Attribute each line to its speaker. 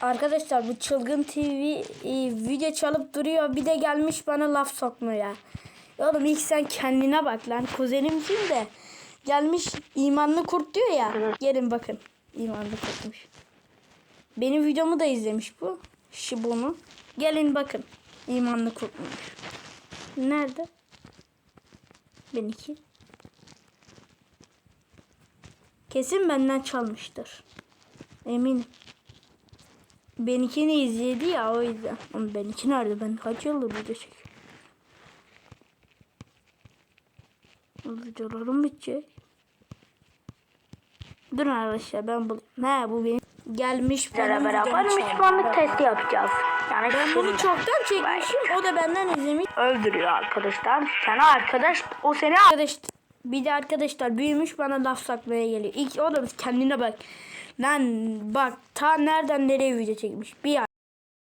Speaker 1: Arkadaşlar bu çılgın TV e, video çalıp duruyor. Bir de gelmiş bana laf sokmaya. Ya oğlum ilk sen kendine bak lan. Kuzenimsin de. Gelmiş imanlı kurt diyor ya. Gelin bakın. İmanlı kurtmuş. Benim videomu da izlemiş bu. Şibonu. Gelin bakın. İmanlı kurtmuş. Nerede? Benimki. Kesin benden çalmıştır. Eminim. Benimkini izledi ya o yüzden. Ama benimki nerede? Ben kaç yıldır video çekiyorum. Videolarım bitecek. Dur arkadaşlar ben bulayım. Ne bu benim gelmiş
Speaker 2: Sizlerle beraber. Müslümanlık testi yapacağız. Yani
Speaker 1: Ben bunu çoktan çekmişim. O da benden izlemiş.
Speaker 2: öldürüyor arkadaşlar. Sana arkadaş, o seni
Speaker 1: Arkadaş bir de arkadaşlar büyümüş bana laf sakmaya geliyor. İlk o da kendine bak. Lan bak ta nereden nereye video çekmiş. Bir ay.